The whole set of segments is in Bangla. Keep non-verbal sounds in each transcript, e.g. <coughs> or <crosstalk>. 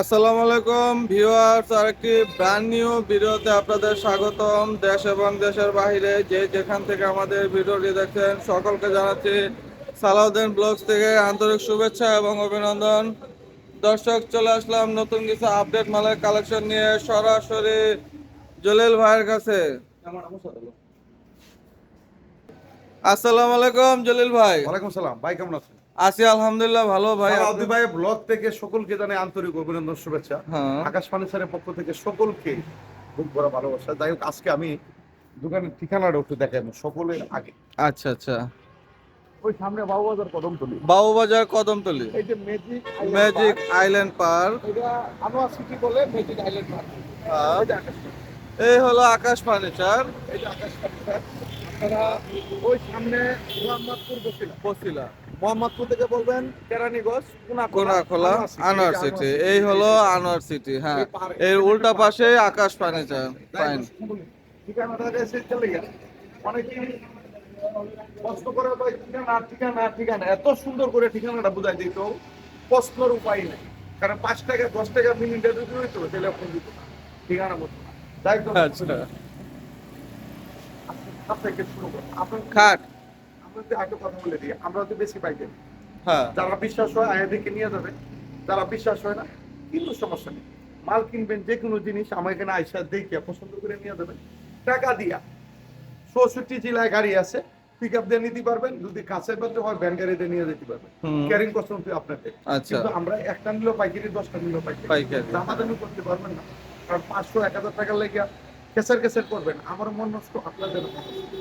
আসসালামু আলাইকুম, ভিউয়ার্স, আরেকটি ব্র্যান্ড নিউ ভিডিওতে আপনাদের স্বাগতম। দেশ এবং দেশের বাইরে যে যেখান থেকে আমাদের ভিডিওটি দেখছেন, সকলকে জানাচ্ছি সালাউদ্দিন ব্লগস থেকে আন্তরিক শুভেচ্ছা এবং অভিনন্দন। দর্শক, চলে আসলাম নতুন কিছু আপডেট মালের কালেকশন নিয়ে সরাসরি জলিল ভাইয়ের কাছে। আসসালামু আলাইকুম, জলিল ভাই। ওয়ালাইকুম সালাম, ভাই কেমন আছেন? আছি আলহামদুলিল্লাহ ভালো ভাই। সালাউদ্দিন ভাই ব্লগ থেকে সকলকে জানাই আন্তরিক অভিনন্দন শুভেচ্ছা। হ্যাঁ। আকাশ ফার্নিচারের পক্ষ থেকে সকলকে খুব বড় ভালোবাসা। যাই হোক আজকে আমি দোকানের ঠিকানাটা একটু দেখাবো সকলের আগে। আচ্ছা আচ্ছা। ওই সামনে বাবুবাজার কদমতলি। বাবুবাজার কদমতলি। এই যে ম্যাজিক ম্যাজিক আইল্যান্ড পার্ক এটা আনোয়ার সিটি বলে ম্যাজিক আইল্যান্ড পার্ক এই হলো আকাশ ফার্নিচার এই যে আকাশ ফার্নিচার আপনারা ওই সামনে মোহাম্মদপুর বসিলা। বসিলা। মোহাম্মদপুর থেকে বলবেন কেরানীগঞ্জ কোনা খোলা আনোয়ার সিটি এই হলো আনোয়ার সিটি হ্যাঁ। এর উল্টা পাশে আকাশ ফার্নিচার ফাইন ঠিকানাটা চলে গেল। অনেকেই কষ্ট করে ঠিকানা ঠিকানা ঠিকানা। এত সুন্দর করে ঠিকানাটা বুঝাই দিত প্রশ্নর উপায় নেই। কারণ পাঁচ টাকা দশ টাকা মিনিটে যদি হইতো তাহলে ফোন দিত না। ঠিকানা বলতো যাই হোক, আচ্ছা। শুরু আপনার খাট। যদি আগে কথা বলে দিই আমরা তো বেশি হ্যাঁ। যারা বিশ্বাস হয় নিয়ে যাবে যারা বিশ্বাস হয় না কিন্তু সমস্যা নেই। মাল কিনবেন যে কোনো জিনিস আমার এখানে আইসা পছন্দ করে নিয়ে যাবেন। টাকা দিয়া চৌষট্টি জেলায় গাড়ি আছে পিক আপ দিয়ে নিতে পারবেন যদি কাছের হয় ভ্যান গাড়িতে নিয়ে যেতে পারবেন। ক্যারিং কষ্ট আপনাদের। আচ্ছা। কিন্তু আমরা একটা নিলেও পাইকারি দশটা নিলেও পাইকারি। পাইকারি। দামাদামি করতে পারবেন না। কারণ পাঁচশো এক হাজার টাকা লেগে কেসার কেসার করবেন। আমার মন নষ্ট আপনাদের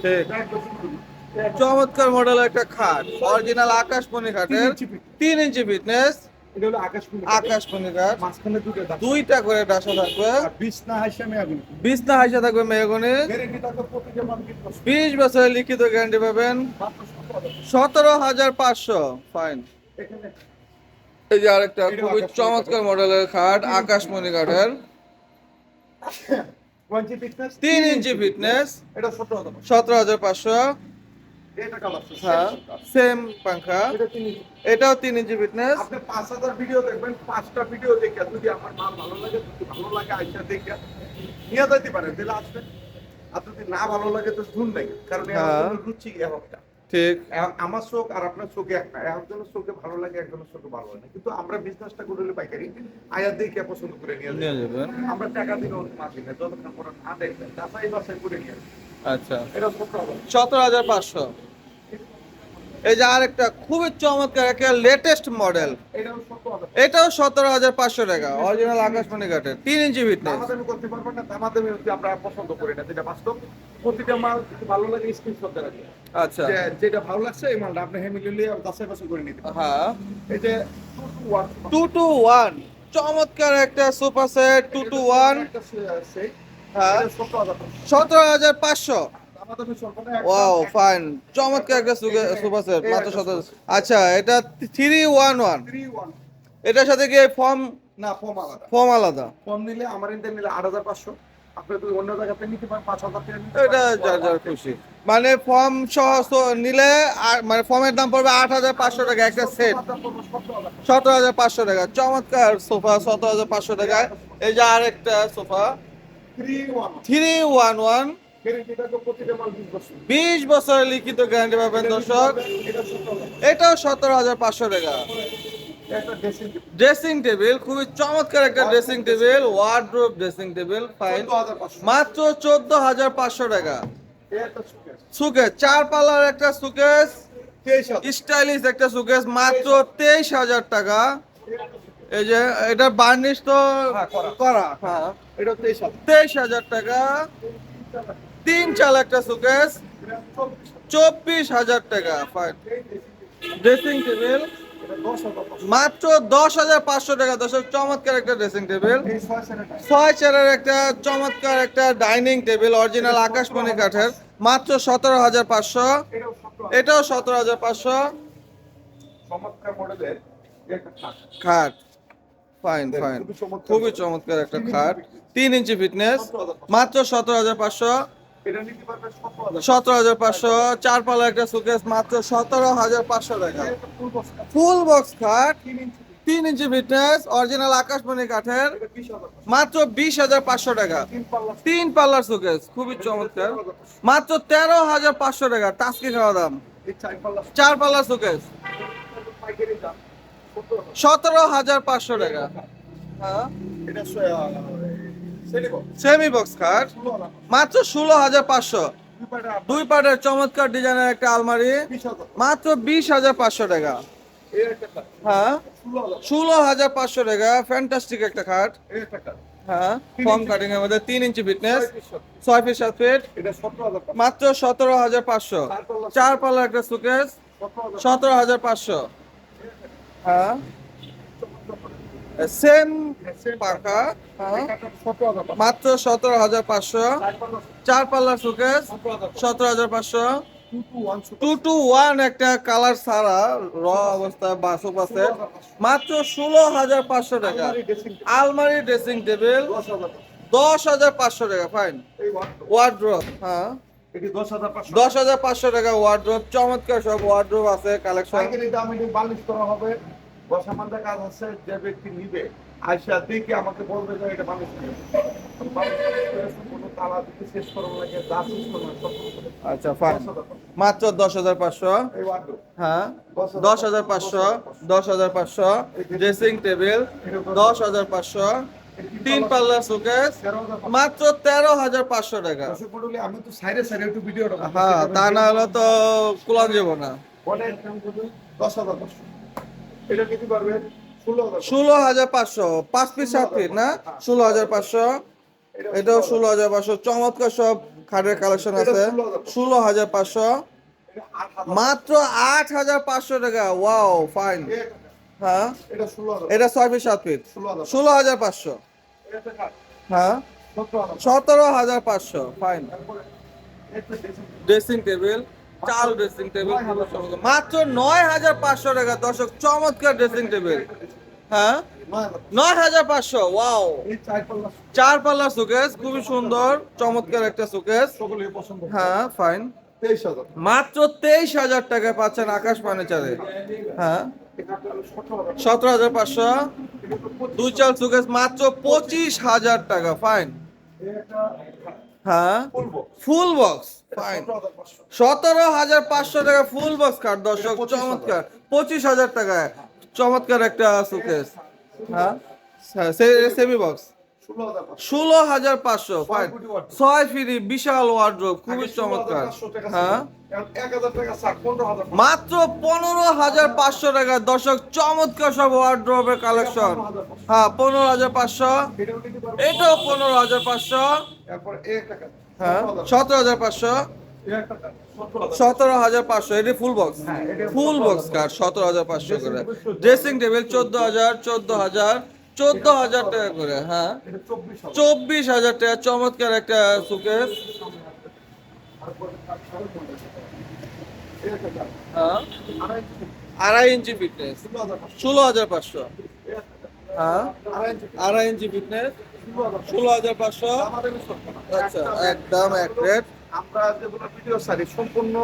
ঠিক। চমৎকার মডেলের একটা খাট। অরিজিনাল আকাশমণি খাটের তিন ইঞ্চি ফিটনেস আকাশমণি দুইটা করে ডাসা থাকবে। বিছনা থাকবে মেহগনি বিশ বছরের লিখিত গ্যারান্টি পাবেন। সতেরো। হাজার। পাঁচশো। ফাইন এই যে আরেকটা খুবই চমৎকার মডেলের খাট আকাশমণি <coughs> ফিটনেস তিন ইঞ্চি ফিটনেস এটা সতেরো হাজার পাঁচশো। হ্যাঁ সেম পাঙ্খা এটা তিন ইঞ্চি। এটাও তিন ইঞ্চি ফিটনেস আপনি পাঁচ হাজার ভিডিও দেখবেন পাঁচটা ভিডিও দেখে যদি আমার মাল ভালো লাগে যদি ভালো লাগে আইসা দেখে নিয়ে যেতে পারেন তাহলে আসবেন আর যদি না ভালো লাগে তো শুন নাই। কারণ এর হ্যাঁ। জন্য রুচি একটা ঠিক। আমার চোখ আর আপনার চোখে একজনের চোখে ভালো লাগে একজনের চোখে ভালো লাগে। না কিন্তু আমরা বিজনেসটা করলে পাইকারি আয়াত দেখে পছন্দ করে নিয়ে যাবেন। আমরা টাকা দিলে মাসি না যতক্ষণ পরে না দেখবেন করে নিয়ে। আচ্ছা। সতেরো হাজার পাঁচশো। এই যে আরেকটা খুবই চমৎকার একটা লেটেস্ট মডেল এটাও সতেরো হাজার পাঁচশো টাকা অরিজিনাল আকাশমণি কাঠের তিন ইঞ্চি ফিটনেস করতে পারবেন না দামাদামি আমরা পছন্দ করি না যেটা বাস্তব। প্রতিটা মাল ভালো লাগে স্ক্রিনশট দেওয়া আচ্ছা। যেটা ভালো লাগছে এই মালটা আপনি হেমিলি লিয়ে বাছাই করে নিতে হ্যাঁ। এই যে টু টু ওয়ান চমৎকার একটা super set two two one সতেরো হাজার পাঁচশো। Wow fine. চমৎকার একটা সুপার সেট মাত্র সতেরো আচ্ছা এটা থ্রি ওয়ান ওয়ান এটার সাথে কি ফর্ম না ফর্ম আলাদা। ফর্ম আলাদা? ফর্ম নিলে আমার ইন্টার নিলে আট হাজার পাঁচশো। আপনি যদি অন্য জায়গাতে নিতে পারেন পাঁচ হাজার টাকা এটা যার যার খুশি। মানে ফর্ম সহ নিলে মানে ফর্মের দাম পড়বে আট হাজার পাঁচশো টাকা একটা সেট। সতেরো হাজার পাঁচশো টাকা। চমৎকার সোফা সতেরো হাজার পাঁচশো টাকায়। এই যে আরেকটা সোফা। থ্রি ওয়ান ওয়ান বিশ বছরের লিখিত গ্যারান্টি পাবেন দর্শক। এটাও সতেরো হাজার পাঁচশো টাকা। ড্রেসিং টেবিল খুবই চমৎকার একটা dressing table wardrobe dressing table fine মাত্র চোদ্দ হাজার পাঁচশো টাকা। সুকেস চার পাল্লার একটা সুকেস স্টাইলিশ একটা সুকেস মাত্র তেইশ হাজার। টাকা। এই যে এটা বার্নিশ তো হ্যাঁ, করা। হ্যাঁ। এটা তেইশ হাজার। টাকা। তিন চাল একটা সুকেস চব্বিশ হাজার টাকা ড্রেসিং টেবিল দশ মাত্র দশ হাজার পাঁচশো টাকা। দশের চমৎকার একটা ড্রেসিং টেবিল ছয় চেয়ারের একটা চমৎকার একটা ডাইনিং টেবিল অরিজিনাল আকাশমণি কাঠের। মাত্র সতেরো হাজার পাঁচশো। এটাও সতেরো হাজার পাঁচশো। খাট। ফাইন ফাইন খুবই চমৎকার। একটা খাট। তিন ইঞ্চি ফিটনেস মাত্র সতেরো হাজার পাঁচশো। সতেরো হাজার। পাঁচশো চার পালা একটা সুকেস মাত্র সতেরো হাজার পাঁচশো টাকা। ফুল বক্স খাট। তিন ইঞ্চি ফিটনেস অরিজিনাল আকাশমণি কাঠের। মাত্র বিশ হাজার পাঁচশো টাকা। তিন পাল্লার সুকেস খুবই চমৎকার। মাত্র তেরো হাজার পাঁচশো টাকা টাস্কি খাওয়া দাম। চার চার পাল্লার সুকেস সতেরো হাজার পাঁচশো টাকা। হ্যাঁ এটা সেমি বক্স খাট মাত্র ষোলো হাজার পাঁচশো। দুই পাটা পাটের চমৎকার ডিজাইনের একটা আলমারি। মাত্র বিশ হাজার পাঁচশো টাকা। হ্যাঁ ষোলো হাজার। পাঁচশো টাকা। ফ্যান্টাস্টিক একটা খাট হ্যাঁ ফর্ম কাটিং এর মধ্যে তিন ইঞ্চি ফিটনেস ছয় ফিট সাত ফিট মাত্র সতেরো হাজার পাঁচশো। চার পাল্লা পাল্লার একটা সুকেস সতেরো হাজার পাঁচশো। হ্যাঁ। সেম পাখা, মাত্র সতেরো হাজার পাঁচশো। চার পাল্লা পাল্লার সুকেস সতেরো হাজার পাঁচশো। টু টু ওয়ান একটা কালার ছাড়া র অবস্থায় বাসপ আছে। মাত্র ষোলো হাজার পাঁচশো টাকা। আলমারি, ড্রেসিং টেবিল, দশ হাজার পাঁচশো টাকা, ফাইন। ওয়ার্ড্রোপ হ্যাঁ। দশ হাজার পাঁচশো। দশ হাজার পাঁচশো টাকা ওয়ার্ড্রোপ চমৎকার সব ওয়ার্ড্রোপ আছে কালেকশন দাম এটি বালিশ করা হবে। বসামানটা কাজ আছে যে ব্যক্তি নিবে আইসা দেখে আমাকে বলবে যে এটা বালিশ নিবে বালিশ করে সম্পূর্ণ তালা দিতে শেষ করার লাগে যা শেষ করবে সব করে আচ্ছা। মাত্র দশ হাজার পাঁচশো। হ্যাঁ দশ হাজার পাঁচশো। দশ হাজার পাঁচশো ড্রেসিং টেবিল দশ হাজার পাঁচশো। তিন পাল্লা। মাত্র তেরো হাজার পাঁচশো টাকা আমি তো একটু করতেছি। হ্যাঁ তা না হলে তো না ষোলো হাজার পাঁচশো, পাঁচ পিস সাত পিস, না ষোলো হাজার পাঁচশো, এটাও ষোলো হাজার পাঁচশো, চমৎকার সব খাটের কালেকশন আছে ষোলো হাজার পাঁচশো, মাত্র আট হাজার পাঁচশো টাকা ওয়াও ফাইন হ্যাঁ। এটা ছয় পিস সাত পিস। ষোলো হাজার পাঁচশো। হ্যাঁ। সতেরো হাজার পাঁচশো। ফাইন। ড্রেসিং টেবিল চাল ড্রেসিং টেবিল মাত্র নয় হাজার পাঁচশো টাকা। দর্শক চমৎকার ড্রেসিং টেবিল হ্যাঁ? নয় হাজার। পাঁচশো। ওয়াও চার পাল্লা পাল্লার সুকেস খুবই সুন্দর চমৎকার একটা সুকেস হ্যাঁ ফাইন মাত্র তেইশ হাজার টাকা পাচ্ছেন আকাশ ফার্নিচারে হ্যাঁ? সতেরো হাজার পাঁচশো। দুই চাল সুকেস মাত্র পঁচিশ হাজার টাকা ফাইন হ্যাঁ? ফুল বক্স ফাইন সতেরো হাজার পাঁচশো সতেরো হাজার পাঁচশো টাকা ফুল বক্স কার্ড দর্শক চমৎকার। পঁচিশ হাজার টাকায় চমৎকার একটা সুকেস। হ্যাঁ? সেমি বক্স ষোলো হাজার পাঁচশো। ছয় ফিরি বিশাল ওয়ার্ড্রোব খুবই চমৎকার। হ্যাঁ। মাত্র পনেরো হাজার পাঁচশো টাকা। দর্শক চমৎকার সব ওয়ার্ড্রোবের কালেকশন হ্যাঁ পনেরো হাজার পাঁচশো। এটাও পনেরো হাজার পাঁচশো। হ্যাঁ সতেরো হাজার। পাঁচশো। সতেরো হাজার। পাঁচশো এটি full box full box. Card সতেরো হাজার পাঁচশো করে। ড্রেসিং টেবিল চোদ্দ হাজার চোদ্দ হাজার। চোদ্দ হাজার টাকা করে হ্যাঁ চব্বিশ হাজার। টাকা চমৎকার একটা সুকেস। হ্যাঁ আড়াই ইঞ্চি, ফিটনেস ষোলো হাজার পাঁচশো। হ্যাঁ আড়াই ইঞ্চি, ফিটনেস ষোলো হাজার পাঁচশো। আচ্ছা একদম এক রেট আমরা যেগুলো ভিডিও সারি সম্পূর্ণ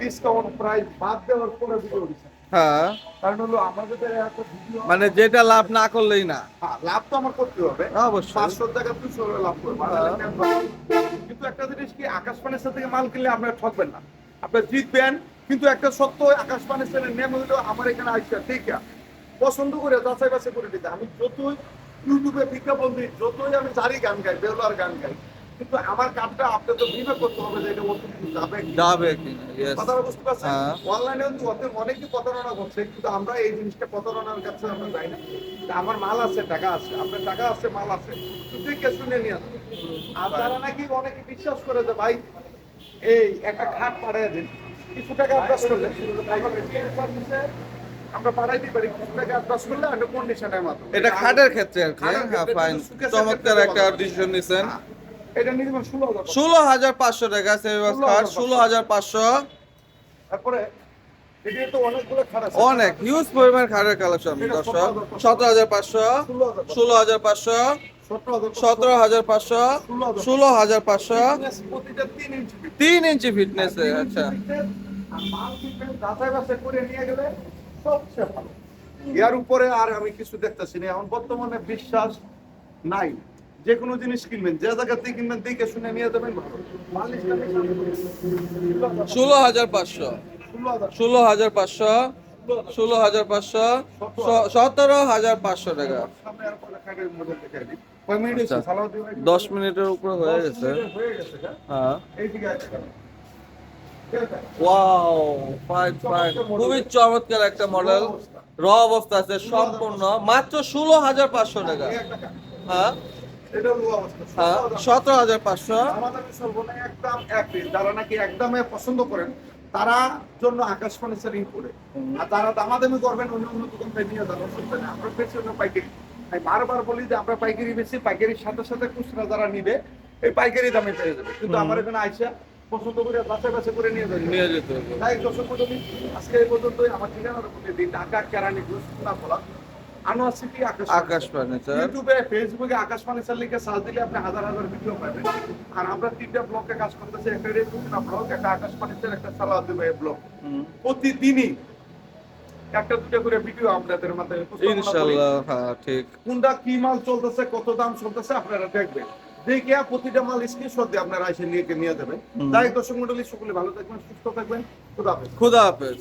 ডিসকাউন্ট প্রাইস বাদ দেওয়ার পরে ভিডিও হ্যাঁ। কারণ হলো আমাদের মানে যেটা লাভ না করলেই না। হ্যাঁ, লাভ তো আমার করতে হবে। অবশ্যই। পাঁচশো টাকা দুশো লাভ করব। হ্যাঁ। কিন্তু একটা জিনিস কি আকাশ ফার্নিচার থেকে মাল কিনলে আপনারা ঠকবেন না। আপনারা জিতবেন কিন্তু একটা সত্য আকাশ ফার্নিচারের নেম হলো আমার এখানে আইসা ঠিক পছন্দ করে যাচাই বাছাই করে দিতে আমি যতই ইউটিউবে বিজ্ঞাপন দিই যতই আমি জারি গান গাই বেরোলার গান গাই কিন্তু আমার কাজটা আপনি তো করতে হবে যে এটা যাবে যাবে কিনা কথাটা বুঝতে পারছেন? হ্যাঁ। অনলাইনে অনেকে প্রতারণা করছে কিন্তু আমরা এই জিনিসটা প্রতারণার কাছে আমরা যাই না। আমার মাল আছে টাকা আছে আপনার টাকা আছে মাল আছে কিন্তু কে শুনে নিয়ে আসবে আর তারা নাকি অনেকে বিশ্বাস করে যে ভাই এই একটা খাট পাড়ায় দিন কিছু টাকা অভ্যাস করলে আমরা পাড়াইতে পারি কিছু টাকা অভ্যাস করলে একটা কন্ডিশনের মাত্র এটা খাটের ক্ষেত্রে আর কি হ্যাঁ ফাইন চমৎকার একটা। ডিসিশন নিছেন। হ্যাঁ। এটা নিয়ে দেবেন ষোলো হাজার ষোলো হাজার পাঁচশো টাকা সেভিংস কার্ড ষোলো হাজার পাঁচশো। তারপরে অনেক হিউজ পরিমাণ খাটের কালেকশন দর্শক। সতেরো হাজার পাঁচশো। ষোলো হাজার পাঁচশো। সতেরো হাজার পাঁচশো। ষোলো হাজার পাঁচশো। তিন ইঞ্চি ফিটনেসে আচ্ছা। এর উপরে আর আমি কিছু দেখতেছি না এখন বর্তমানে বিশ্বাস নাই। যে কোনো জিনিস কিনবেন যে জায়গাতে কিনবেন দেখে শুনে নিয়ে যাবেন ভালো। ষোলো হাজার পাঁচশো। ষোলো হাজার। পাঁচশো ষোলো হাজার পাঁচশো সতেরো হাজার পাঁচশো টাকা? আচ্ছা। দশ মিনিটের উপরে হয়ে গেছে। হয়ে? ওয়াও ফাইন ফাইন খুবই চমৎকার একটা মডেল। র অবস্থা আছে সম্পূর্ণ। মাত্র ষোলো হাজার পাঁচশো টাকা। হ্যাঁ। হ্যাঁ সতেরো হাজার পাঁচশো। আমাদের সর্বনা একদম এক যারা নাকি একদমে পছন্দ করেন তারা জন্য আকাশ ফার্নিচারিং করে আর যারা দামাদামি করবেন অন্য অন্য দোকান থেকে নিয়ে যাবেন আমরা বেশি অন্য পাইকারি। আমি বারবার বলি যে আমরা পাইকারি বেশি পাইকারির সাথে সাথে খুচরা যারা নিবে এই পাইকারি দামে পেয়ে যাবে। কিন্তু আমার এখানে আইসা পছন্দ করে বাছাই বাছাই করে নিয়ে যাবে। নিয়ে যেতে হবে। তাই দর্শক আজকে এই পর্যন্তই। আমার মধ্যে দিন ঢাকা কেরানি ঘোষ আনোয়ার সিটি আকাশ আকাশ ইউটিউবে ফেসবুকে আকাশ ফার্নিচার লিখে সার্চ দিলে আপনি হাজার হাজার ভিডিও পাবেন। আর আমরা তিনটা ব্লকে কাজ করতেছি একটা রেটুনা ব্লক একটা আকাশ ফার্নিচার একটা সালাউদ্দিন ভাই ব্লক প্রতিদিনই একটা দুটো করে ভিডিও আপনাদের মাথায় হ্যাঁ ঠিক। কোনটা কি মাল চলতেছে কত দাম চলতেছে আপনারা দেখবেন। দেখে প্রতিটা মাল স্ক্রিনশট দিয়ে আপনারা এসে নিয়ে নিয়ে দেবেন তাই দর্শক মন্ডলী সকলে ভালো থাকবেন সুস্থ থাকবেন। খুদা হাফেজ। খুদা হাফেজ।